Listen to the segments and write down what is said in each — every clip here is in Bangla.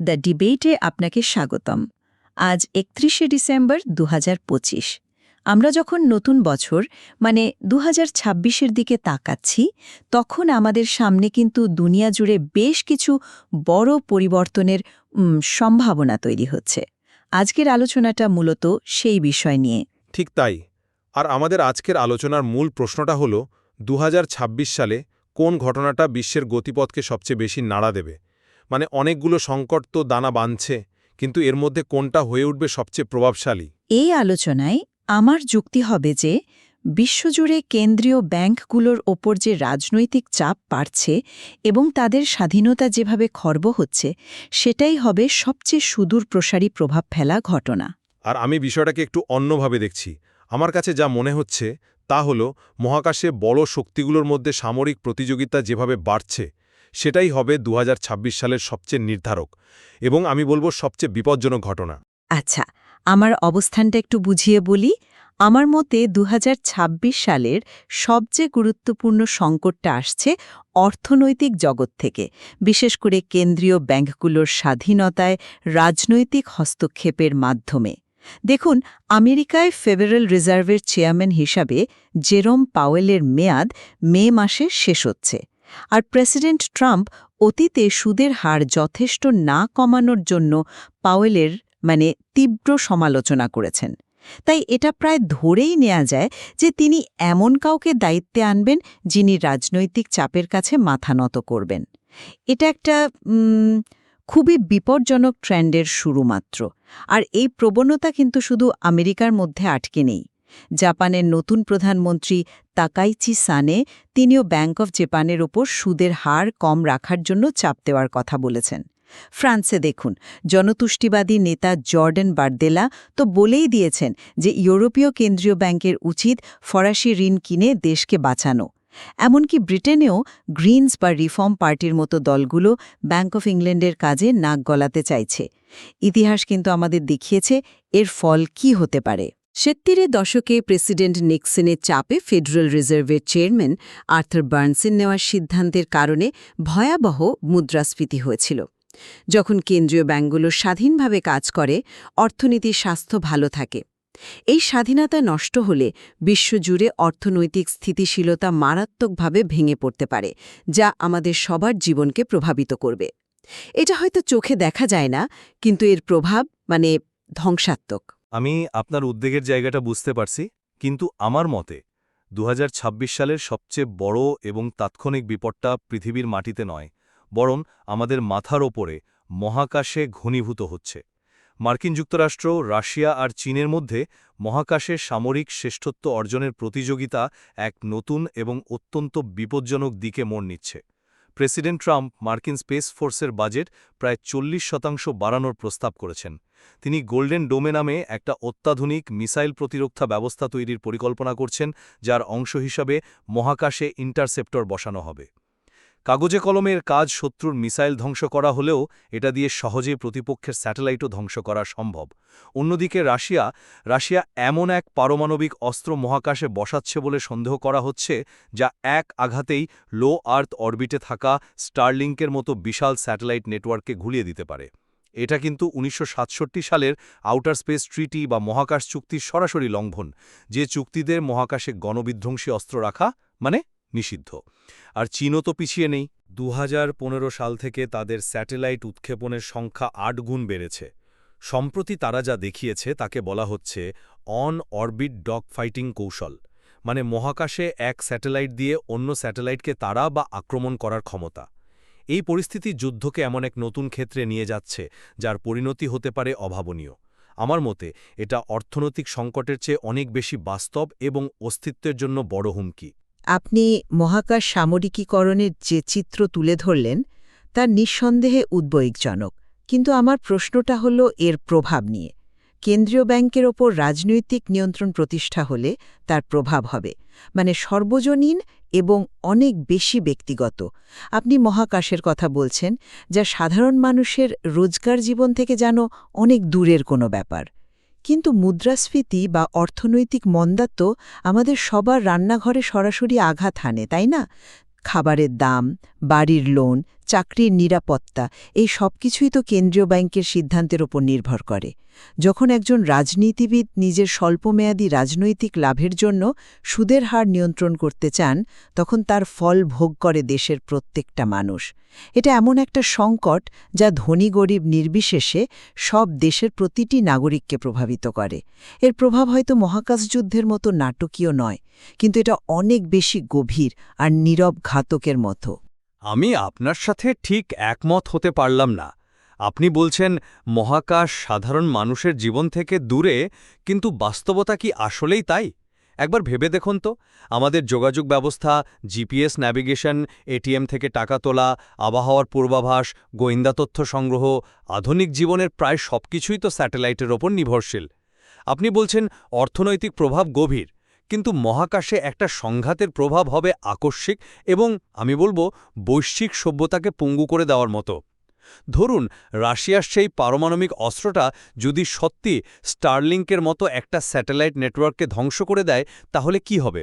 দ্য ডিবেটে আপনাকে স্বাগতম। আজ একত্রিশে ডিসেম্বর দু হাজার পঁচিশ। আমরা যখন নতুন বছর মানে দু ছাব্বিশের দিকে তাকাচ্ছি, তখন আমাদের সামনে কিন্তু দুনিয়া জুড়ে বেশ কিছু বড় পরিবর্তনের সম্ভাবনা তৈরি হচ্ছে। আজকের আলোচনাটা মূলত সেই বিষয় নিয়ে। ঠিক তাই। আর আমাদের আজকের আলোচনার মূল প্রশ্নটা হল দু হাজার ছাব্বিশ সালে কোন ঘটনাটা বিশ্বের গতিপথকে সবচেয়ে বেশি নাড়া দেবে? মানে অনেকগুলো সংকট তো দানা বাঁধছে কিন্তু এর মধ্যে কোনটা হয়ে উঠবে সবচেয়ে প্রভাবশালী? এই আলোচনায় আমার যুক্তি হবে যে বিশ্বজুড়ে কেন্দ্রীয় ব্যাংকগুলোর ওপর যে রাজনৈতিক চাপ বাড়ছে এবং তাদের স্বাধীনতা যেভাবে খর্ব হচ্ছে সেটাই হবে সবচেয়ে সুদূর প্রসারী প্রভাব ফেলা ঘটনা। আর আমি বিষয়টাকে একটু অন্যভাবে দেখছি। আমার কাছে যা মনে হচ্ছে তা হল মহাকাশে বড় শক্তিগুলোর মধ্যে সামরিক প্রতিযোগিতা যেভাবে বাড়ছে সেটাই হবে দু হাজার ছাব্বিশ সালের সবচেয়ে নির্ধারক এবং আমি বলব সবচেয়ে বিপজ্জনক ঘটনা। আচ্ছা আমার অবস্থানটা একটু বুঝিয়ে বলি। আমার মতে দুহাজার ছাব্বিশ সালের সবচেয়ে গুরুত্বপূর্ণ সংকটটা আসছে অর্থনৈতিক জগৎ থেকে, বিশেষ করে কেন্দ্রীয় ব্যাংকগুলোর স্বাধীনতায় রাজনৈতিক হস্তক্ষেপের মাধ্যমে। দেখুন, আমেরিকায় ফেডারেল রিজার্ভের চেয়ারম্যান হিসাবে জেরম পাওয়েলের মেয়াদ মে মাসে শেষ হচ্ছে। আর প্রেসিডেন্ট ট্রাম্প অতীতে সুদের হার যথেষ্ট না কমানোর জন্য পাওয়েলের মানে তীব্র সমালোচনা করেছেন। তাই এটা প্রায় ধরেই নেওয়া যায় যে তিনি এমন কাউকে দায়িত্বে আনবেন যিনি রাজনৈতিক চাপের কাছে মাথা নত করবেন। এটা একটা খুবই বিপজ্জনক ট্রেন্ডের শুরু মাত্র। আর এই প্রবণতা কিন্তু শুধু আমেরিকার মধ্যে আটকে নেই। জাপানের নতুন প্রধানমন্ত্রী তাকাইচি সানে তিনিও ব্যাংক অফ জাপানের ওপর সুদের হার কম রাখার জন্য চাপ দেওয়ার কথা বলেছেন। ফ্রান্সে দেখুন, জনতুষ্টিবাদী নেতা জর্ডেন বার্দেলা তো বলেই দিয়েছেন যে ইউরোপীয় কেন্দ্রীয় ব্যাংকের উচিত ফরাসি ঋণ কিনে দেশকে বাঁচানো। এমনকি ব্রিটেনেও গ্রিনস বা রিফর্ম পার্টির মতো দলগুলো ব্যাংক অফ ইংল্যান্ডের কাজে নাক গলাতে চাইছে। ইতিহাস কিন্তু আমাদের দেখিয়েছে এর ফল কি হতে পারে। সত্তরের দশকে প্রেসিডেন্ট নিক্সনের চাপে ফেডারেল রিজার্ভের চেয়ারম্যান আর্থার বার্নসেন নেওয়ার সিদ্ধান্তের কারণে ভয়াবহ মুদ্রাস্ফীতি হয়েছিল। যখন কেন্দ্রীয় ব্যাঙ্কগুলো স্বাধীনভাবে কাজ করে, অর্থনীতির স্বাস্থ্য ভালো থাকে। এই স্বাধীনতা নষ্ট হলে বিশ্বজুড়ে অর্থনৈতিক স্থিতিশীলতা মারাত্মকভাবে ভেঙে পড়তে পারে, যা আমাদের সবার জীবনকে প্রভাবিত করবে। এটা হয়তো চোখে দেখা যায় না, কিন্তু এর প্রভাব মানে ধ্বংসাত্মক। আমি আপনার উদ্বেগের জায়গাটা বুঝতে পারছি, কিন্তু আমার মতে দু হাজার ছাব্বিশ সালের সবচেয়ে বড় এবং তাৎক্ষণিক বিপদটা পৃথিবীর মাটিতে নয়, বরং আমাদের মাথার ওপরে মহাকাশে ঘনীভূত হচ্ছে। মার্কিন যুক্তরাষ্ট্র, রাশিয়া আর চীনের মধ্যে মহাকাশে সামরিক শ্রেষ্ঠত্ব অর্জনের প্রতিযোগিতা এক নতুন এবং অত্যন্ত বিপজ্জনক দিকে মোড় নিচ্ছে। প্রেসিডেন্ট ট্রাম্প মার্কিন স্পেস ফোর্সের বাজেট প্রায় চল্লিশ শতাংশ বাড়ানোর প্রস্তাব করেছেন। তিনি গোল্ডেন ডোমে নামে একটা অত্যাধুনিক মিসাইল প্রতিরক্ষা ব্যবস্থা তৈরির পরিকল্পনা করছেন, যার অংশ হিসাবে মহাকাশে ইন্টারসেপ্টর বসানো হবে। কাগজে কলমের কাজ শত্রুর মিসাইল ধ্বংস করা হলেও এটা দিয়ে সহজে প্রতিপক্ষের স্যাটেলাইটও ধ্বংস করা সম্ভব। অন্যদিকে রাশিয়া রাশিয়া এমন এক পারমাণবিক অস্ত্র মহাকাশে বসাচ্ছে বলে সন্দেহ করা হচ্ছে, যা এক আঘাতেই লো আর্থ অরবিটে থাকা স্টারলিংকের মতো বিশাল স্যাটেলাইট নেটওয়ার্ককে ঘুরিয়ে দিতে পারে। এটা কিন্তু উনিশশো সাতষট্টি সালের আউটার স্পেস ট্রিটি বা মহাকাশ চুক্তির সরাসরি লঙ্ঘন, যে চুক্তিদের মহাকাশে গণবিধ্বংসী অস্ত্র রাখা মানে নিষিদ্ধ। আর চীনও তো পিছিয়ে নেই। দু হাজার পনেরো সাল থেকে তাদের স্যাটেলাইট উৎক্ষেপণের সংখ্যা আট গুণ বেড়েছে। সম্প্রতি তারা যা দেখিয়েছে তাকে বলা হচ্ছে অন অরবিট ডগ ফাইটিং কৌশল। মানে মহাকাশে এক স্যাটেলাইট দিয়ে অন্য স্যাটেলাইটকে তারা বা আক্রমণ করার ক্ষমতা। এই পরিস্থিতি যুদ্ধকে এমন এক নতুন ক্ষেত্রে নিয়ে যাচ্ছে, যার পরিণতি হতে পারে অভাবনীয়। আমার মতে, এটা অর্থনৈতিক সংকটের চেয়ে অনেক বেশি বাস্তব এবং অস্তিত্বের জন্য বড় হুমকি। আপনি মহাকাশ সামরিকীকরণের যে চিত্র তুলে ধরলেন তা নিঃসন্দেহে উদ্বয়িকজনক কিন্তু আমার প্রশ্নটা হল এর প্রভাব নিয়ে। কেন্দ্রীয় ব্যাংকের ওপর রাজনৈতিক নিয়ন্ত্রণ প্রতিষ্ঠা হলে তার প্রভাব হবে। মানে সর্বজনীন এবং অনেক বেশি ব্যক্তিগত। আপনি মহাকাশের কথা বলছেন, যা সাধারণ মানুষের রোজগার জীবন থেকে যেন অনেক দূরের কোনো ব্যাপার। কিন্তু মুদ্রাস্ফীতি বা অর্থনৈতিক মন্দাত্ম আমাদের সবার রান্নাঘরে সরাসরি আঘাত হানে, তাই না? খাবারের দাম, বাড়ির লোন চাকরির নিরাপত্তা, এই সব কিছুই তো কেন্দ্রীয় ব্যাংকের সিদ্ধান্তের ওপর নির্ভর করে। যখন একজন রাজনীতিবিদ নিজের স্বল্পমেয়াদী রাজনৈতিক লাভের জন্য সুদের হার নিয়ন্ত্রণ করতে চান, তখন তার ফল ভোগ করে দেশের প্রত্যেকটা মানুষ। এটা এমন একটা সংকট যা ধনী গরিব নির্বিশেষে সব দেশের প্রতিটি নাগরিককে প্রভাবিত করে। এর প্রভাব হয়তো মহাকাশ যুদ্ধের মতো নাটকীয় নয়, কিন্তু এটা অনেক বেশি গভীর আর নীরব ঘাতকের মতো। আমি আপনার সাথে ঠিক একমত হতে পারলাম না। আপনি বলছেন, মহাকাশ সাধারণ মানুষের জীবন থেকে দূরে, কিন্তু বাস্তবতা কি আসলেই তাই? একবার ভেবে দেখুন তো। আমাদের যোগাযোগ ব্যবস্থা, জিপিএস ন্যাভিগেশন, এটিএম থেকে টাকা তোলা, আবহাওয়ার পূর্বাভাস, গোয়েন্দা তথ্য সংগ্রহ, আধুনিক জীবনের প্রায় সবকিছুই তো স্যাটেলাইটের ওপর নির্ভরশীল। আপনি বলছেন, অর্থনৈতিক প্রভাব গভীর। কিন্তু মহাকাশে একটা সংঘাতের প্রভাব হবে আকস্মিক এবং আমি বলব বৈশ্বিক সভ্যতাকে পঙ্গু করে দেওয়ার মতো। ধরুন, রাশিয়ার সেই পারমাণবিক অস্ত্রটা যদি সত্যি স্টারলিংকের মতো একটা স্যাটেলাইট নেটওয়ার্ককে ধ্বংস করে দেয়, তাহলে কি হবে?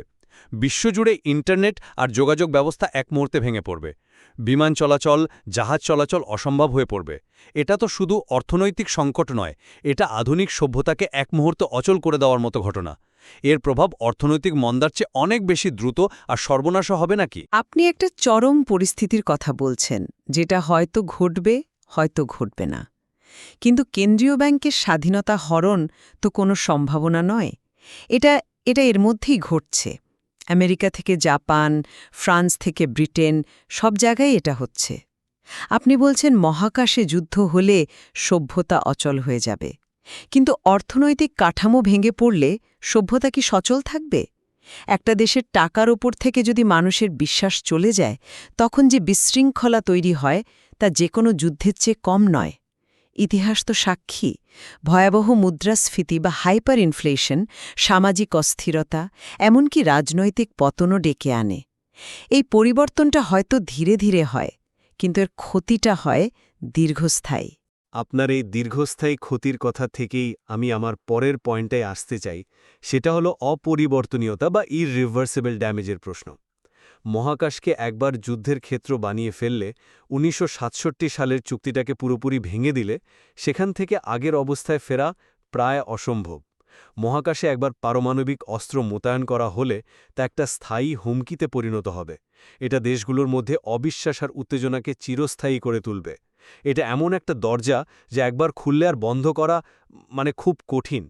বিশ্বজুড়ে ইন্টারনেট আর যোগাযোগ ব্যবস্থা এক মুহূর্তে ভেঙে পড়বে। বিমান চলাচল, জাহাজ চলাচল অসম্ভব হয়ে পড়বে। এটা তো শুধু অর্থনৈতিক সংকট নয়, এটা আধুনিক সভ্যতাকে এক মুহূর্ত অচল করে দেওয়ার মতো ঘটনা। এর প্রভাব অর্থনৈতিক মন্দার চেয়ে অনেক বেশি দ্রুত আর সর্বনাশ হবে নাকি? আপনি একটা চরম পরিস্থিতির কথা বলছেন, যেটা হয়তো ঘটবে হয়তো ঘটবে না। কিন্তু কেন্দ্রীয় ব্যাংকের স্বাধীনতা হরণ তো কোনো সম্ভাবনা নয়। এটা এটা এর মধ্যেই ঘটছে। আমেরিকা থেকে জাপান, ফ্রান্স থেকে ব্রিটেন, সব জায়গায় এটা হচ্ছে। আপনি বলছেন মহাকাশে যুদ্ধ হলে সভ্যতা অচল হয়ে যাবে। কিন্তু অর্থনৈতিক কাঠামো ভেঙে পড়লে সভ্যতা কি সচল থাকবে? একটা দেশের টাকার ওপর থেকে যদি মানুষের বিশ্বাস চলে যায়, তখন যে বিশৃঙ্খলা তৈরি হয়, তা যে কোনো যুদ্ধের চেয়ে কম নয়। ইতিহাস তো সাক্ষী, ভয়াবহ মুদ্রাস্ফীতি বা হাইপার ইনফ্লেশন সামাজিক অস্থিরতা, এমনকি রাজনৈতিক পতনও ডেকে আনে। এই পরিবর্তনটা হয়তো ধীরে ধীরে হয়, কিন্তু এর ক্ষতিটা হয় দীর্ঘস্থায়ী। আপনার এই দীর্ঘস্থায়ী ক্ষতির কথা থেকেই আমি আমার পরের পয়েন্টে আসতে চাই, সেটা হলো অপরিবর্তনীয়তা বা ইরিভার্সিবল ড্যামেজের প্রশ্ন। মহাকাশকে একবার যুদ্ধের ক্ষেত্র বানিয়ে ফেললে উনিশশো সাতষট্টি সালের চুক্তিটাকে পুরোপুরি ভেঙে দিলে সেখান থেকে আগের অবস্থায় ফেরা প্রায় অসম্ভব। মহাকাশে একবার পারমাণবিক অস্ত্র মোতায়েন করা হলে তা একটা স্থায়ী হুমকিতে পরিণত হবে। এটা দেশগুলোর মধ্যে অবিশ্বাস আর উত্তেজনাকে চিরস্থায়ী করে তুলবে। এটা এমন একটা দরজা যে একবার খুললে আর বন্ধ করা মানে খুব কঠিন।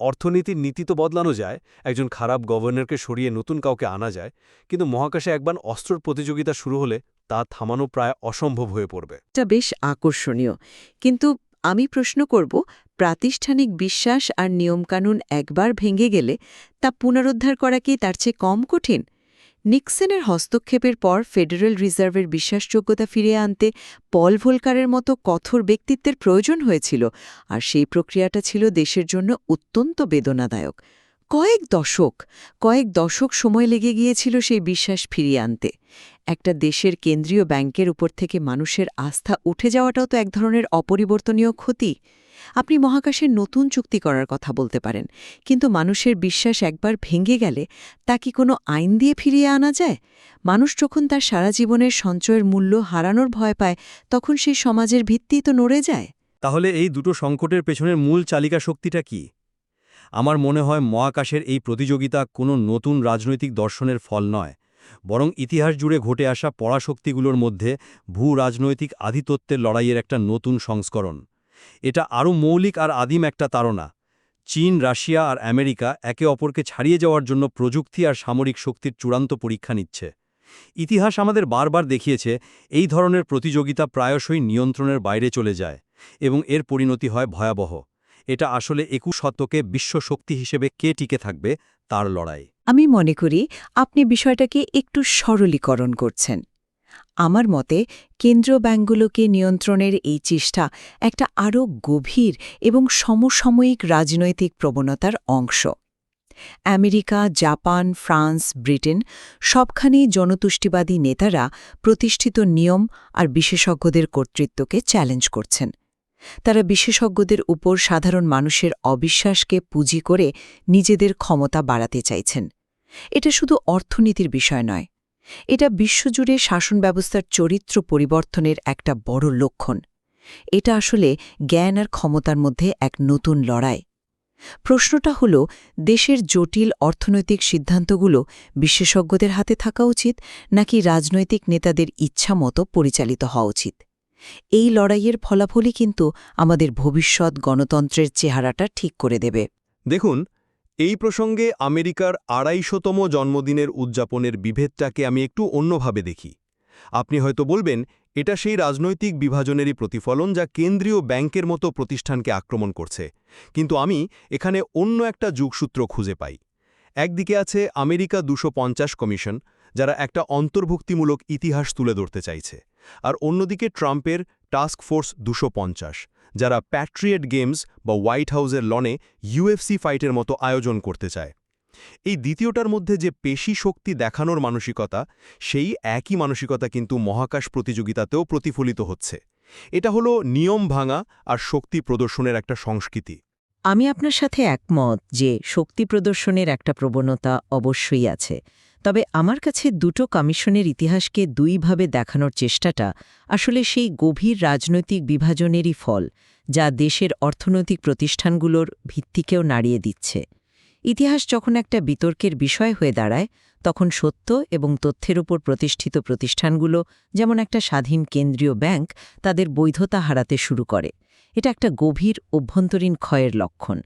অর্থনীতির নীতি তো বদলানো যায়, একজন খারাপ গভর্নরকে সরিয়ে নতুন কাউকে আনা যায়, কিন্তু মহাকাশে একবার অস্ত্রর প্রতিযোগিতা শুরু হলে তা থামানো প্রায় অসম্ভব হয়ে পড়বে। এটা বেশ আকর্ষণীয়। কিন্তু আমি প্রশ্ন করব, প্রাতিষ্ঠানিক বিশ্বাস আর নিয়মকানুন একবার ভেঙে গেলে তা পুনরুদ্ধার করা কি তার চেয়ে কম কঠিন? নিক্সেনের হস্তক্ষেপের পর ফেডারেল রিজার্ভের বিশ্বাসযোগ্যতা ফিরিয়ে আনতে পল ভোলকারের মতো কঠোর ব্যক্তিত্বের প্রয়োজন হয়েছিল, আর সেই প্রক্রিয়াটা ছিল দেশের জন্য অত্যন্ত বেদনাদায়ক। কয়েক দশক কয়েক দশক সময় লেগে গিয়েছিল সেই বিশ্বাস ফিরিয়ে আনতে। একটা দেশের কেন্দ্রীয় ব্যাংকের উপর থেকে মানুষের আস্থা উঠে যাওয়াটাও তো এক ধরনের অপরিবর্তনীয় ক্ষতি। আপনি মহাকাশের নতুন চুক্তি করার কথা বলতে পারেন, কিন্তু মানুষের বিশ্বাস একবার ভেঙে গেলে তা কি কোনো আইন দিয়ে ফিরিয়ে আনা যায়? মানুষ যখন তার সারা জীবনের সঞ্চয়ের মূল্য হারানোর ভয় পায়, তখন সেই সমাজের ভিত্তি তো নড়ে যায়। তাহলে এই দুটো সংকটের পেছনের মূল চালিকা শক্তিটা কি? আমার মনে হয় মহাকাশের এই প্রতিযোগিতা কোনো নতুন রাজনৈতিক দর্শনের ফল নয়, বরং ইতিহাস জুড়ে ঘটে আসা পরাশক্তিগুলোর মধ্যে ভূ রাজনৈতিক আধিতত্বের লড়াইয়ের একটা নতুন সংস্করণ। এটা আরও মৌলিক আর আদিম একটা তাড়না। চীন, রাশিয়া আর আমেরিকা একে অপরকে ছাড়িয়ে যাওয়ার জন্য প্রযুক্তি আর সামরিক শক্তির চূড়ান্ত পরীক্ষা নিচ্ছে। ইতিহাস আমাদের বারবার দেখিয়েছে, এই ধরনের প্রতিযোগিতা প্রায়শই নিয়ন্ত্রণের বাইরে চলে যায় এবং এর পরিণতি হয় ভয়াবহ। এটা আসলে একুশ শতকে বিশ্ব শক্তি হিসেবে কে টিকে থাকবে, তার লড়াই। আমি মনে করি আপনি বিষয়টাকে একটু সরলীকরণ করছেন। আমার মতে, কেন্দ্রীয় ব্যাঙ্কগুলোকে নিয়ন্ত্রণের এই চেষ্টা একটা আরও গভীর এবং সমসাময়িক রাজনৈতিক প্রবণতার অংশ। আমেরিকা, জাপান, ফ্রান্স, ব্রিটেন সবখানেই জনতুষ্টিবাদী নেতারা প্রতিষ্ঠিত নিয়ম আর বিশেষজ্ঞদের কর্তৃত্বকে চ্যালেঞ্জ করছেন। তারা বিশেষজ্ঞদের উপর সাধারণ মানুষের অবিশ্বাসকে পুঁজি করে নিজেদের ক্ষমতা বাড়াতে চাইছেন। এটা শুধু অর্থনীতির বিষয় নয় এটা বিশ্বজুড়ে শাসন ব্যবস্থার চরিত্র পরিবর্তনের একটা বড় লক্ষণ। এটা আসলে জ্ঞান আর ক্ষমতার মধ্যে এক নতুন লড়াই। প্রশ্নটা হল, দেশের জটিল অর্থনৈতিক সিদ্ধান্তগুলো বিশেষজ্ঞদের হাতে থাকা উচিত নাকি রাজনৈতিক নেতাদের ইচ্ছা মতো পরিচালিত হওয়া উচিত? এই লড়াইয়ের ফলাফলই কিন্তু আমাদের ভবিষ্যৎ গণতন্ত্রের চেহারাটা ঠিক করে দেবে। দেখুন এই প্রসঙ্গে আমেরিকার আড়াইশোতম জন্মদিনের উদযাপনের বিভেদটাকে আমি একটু অন্যভাবে দেখি। আপনি হয়তো বলবেন, এটা সেই রাজনৈতিক বিভাজনেরই প্রতিফলন যা কেন্দ্রীয় ব্যাংকের মতো প্রতিষ্ঠানকে আক্রমণ করছে। কিন্তু আমি এখানে অন্য একটা যুগসূত্র খুঁজে পাই। একদিকে আছে আমেরিকা দুশো কমিশন, যারা একটা অন্তর্ভুক্তিমূলক ইতিহাস তুলে ধরতে চাইছে। আর অন্যদিকে ট্রাম্পের টাস্ক ফোর্স দুশো যারা প্যাট্রিয়েট গেমস বা হোয়াইট হাউসের লনে ইউএফসি ফাইটের মতো আয়োজন করতে চায়। এই দ্বিতীয়টার মধ্যে যে পেশি শক্তি দেখানোর মানসিকতা, সেই একই মানসিকতা কিন্তু মহাকাশ প্রতিযোগিতাতেও প্রতিফলিত হচ্ছে। এটা হলো নিয়ম ভাঙা আর শক্তি প্রদর্শনের একটা সংস্কৃতি। আমি আপনার সাথে একমত যে শক্তি প্রদর্শনের একটা প্রবণতা অবশ্যই আছে। তবে আমার কাছে দুটো কমিশনের ইতিহাসকে দুইভাবে দেখানোর চেষ্টাটা আসলে সেই গভীর রাজনৈতিক বিভাজনেরই ফল, যা দেশের অর্থনৈতিক প্রতিষ্ঠানগুলোর ভিত্তিকেও নাড়িয়ে দিচ্ছে। ইতিহাস যখন একটা বিতর্কের বিষয় হয়ে দাঁড়ায়, তখন সত্য এবং তথ্যের উপর প্রতিষ্ঠিত প্রতিষ্ঠানগুলো, যেমন একটা স্বাধীন কেন্দ্রীয় ব্যাংক, তাদের বৈধতা হারাতে শুরু করে। এটা একটা গভীর অভ্যন্তরীণ ক্ষয়ের লক্ষণ।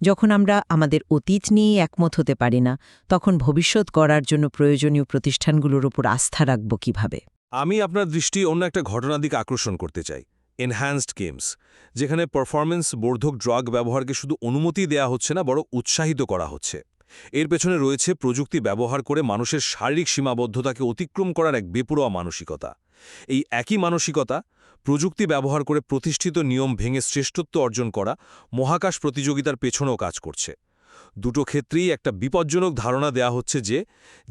যখন আমরা আমাদের অতীত নিয়েই একমত হতে পারি না, তখন ভবিষ্যৎ গড়ার জন্য প্রয়োজনীয় প্রতিষ্ঠানগুলোর উপর আস্থা রাখব কীভাবে? আমি আপনার দৃষ্টি অন্য একটা ঘটনার দিকে আকর্ষণ করতে চাই এনহ্যান্সড গেমস যেখানে পারফরমেন্স বর্ধক ড্রাগ ব্যবহারকে শুধু অনুমতি দেয়া হচ্ছে না বড় উৎসাহিত করা হচ্ছে। এর পেছনে রয়েছে প্রযুক্তি ব্যবহার করে মানুষের শারীরিক সীমাবদ্ধতাকে অতিক্রম করার এক বেপরোয়া মানসিকতা। এই একই মানসিকতা প্রযুক্তি ব্যবহার করে প্রতিষ্ঠিত নিয়ম ভেঙে শ্রেষ্ঠত্ব অর্জন করা মহাকাশ প্রতিযোগিতার পেছনেও কাজ করছে। দুটো ক্ষেত্রেই একটা বিপজ্জনক ধারণা দেয়া হচ্ছে যে,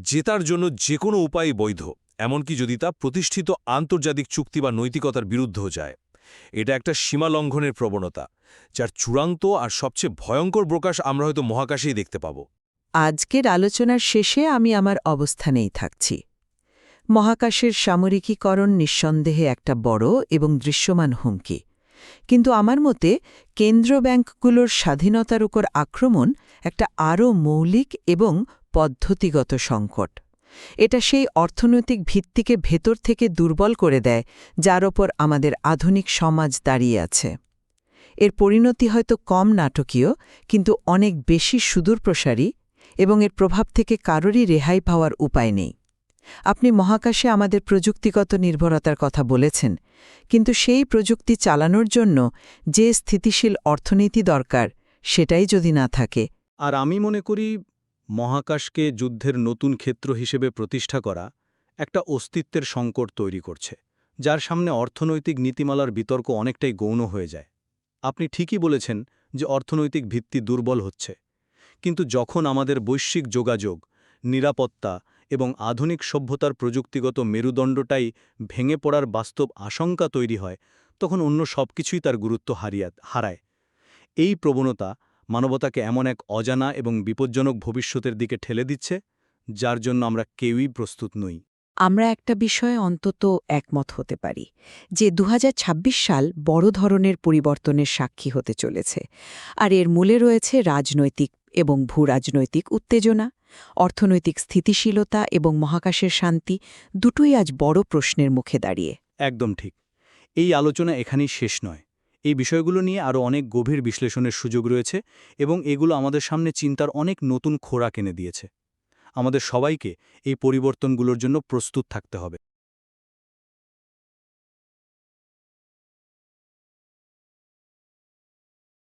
জেতার জন্য যে কোনো উপায়ই বৈধ, এমনকি যদি তা প্রতিষ্ঠিত আন্তর্জাতিক চুক্তি বা নৈতিকতার বিরুদ্ধেও যায়। এটা একটা সীমা লঙ্ঘনের প্রবণতা, যার চূড়ান্ত আর সবচেয়ে ভয়ঙ্কর প্রকাশ আমরা হয়তো মহাকাশেই দেখতে পাব। আজকের আলোচনার শেষে আমি আমার অবস্থানেই থাকছি। মহাকাশের সামরিকীকরণ নিঃসন্দেহে একটা বড় এবং দৃশ্যমান হুমকি। কিন্তু আমার মতে, কেন্দ্র ব্যাংকগুলোর স্বাধীনতার উপর আক্রমণ একটা আরও মৌলিক এবং পদ্ধতিগত সংকট। এটা সেই অর্থনৈতিক ভিত্তিকে ভেতর থেকে দুর্বল করে দেয়, যার ওপর আমাদের আধুনিক সমাজ দাঁড়িয়ে আছে। এর পরিণতি হয়তো কম নাটকীয়, কিন্তু অনেক বেশি সুদূরপ্রসারী এবং এর প্রভাব থেকে কারোরই রেহাই পাওয়ার উপায় নেই। আপনি মহাকাশে আমাদের প্রযুক্তিগত নির্ভরতার কথা বলেছেন, কিন্তু সেই প্রযুক্তি চালানোর জন্য যে স্থিতিশীল অর্থনীতি দরকার, সেটাই যদি না থাকে। আর আমি মনে করি মহাকাশকে যুদ্ধের নতুন ক্ষেত্র হিসেবে প্রতিষ্ঠা করা একটা অস্তিত্বের সংকট তৈরি করছে, যার সামনে অর্থনৈতিক নীতিমালার বিতর্ক অনেকটাই গৌণ হয়ে যায়। আপনি ঠিকই বলেছেন যে অর্থনৈতিক ভিত্তি দুর্বল হচ্ছে, কিন্তু যখন আমাদের বৈশ্বিক যোগাযোগ, নিরাপত্তা এবং আধুনিক সভ্যতার প্রযুক্তিগত মেরুদণ্ডটাই ভেঙে পড়ার বাস্তব আশঙ্কা তৈরি হয়, তখন অন্য সবকিছুই তার গুরুত্ব হারিয়া, হারায়। এই প্রবণতা মানবতাকে এমন এক অজানা এবং বিপজ্জনক ভবিষ্যতের দিকে ঠেলে দিচ্ছে, যার জন্য আমরা কেউই প্রস্তুত নই। আমরা একটা বিষয়ে অন্তত একমত হতে পারি যে দু হাজার ছাব্বিশ সাল বড় ধরনের পরিবর্তনের সাক্ষী হতে চলেছে, আর এর মূলে রয়েছে রাজনৈতিক এবং ভূরাজনৈতিক উত্তেজনা। অর্থনৈতিক স্থিতিশীলতা এবং মহাকাশের শান্তি দুটোই আজ বড় প্রশ্নের মুখে দাঁড়িয়ে। একদম ঠিক। এই আলোচনা এখানেই শেষ নয়। এই বিষয়গুলো নিয়ে আরও অনেক গভীর বিশ্লেষণের সুযোগ রয়েছে এবং এগুলো আমাদের সামনে চিন্তার অনেক নতুন খোরাক কেনে দিয়েছে। আমাদের সবাইকে এই পরিবর্তনগুলোর জন্য প্রস্তুত থাকতে হবে।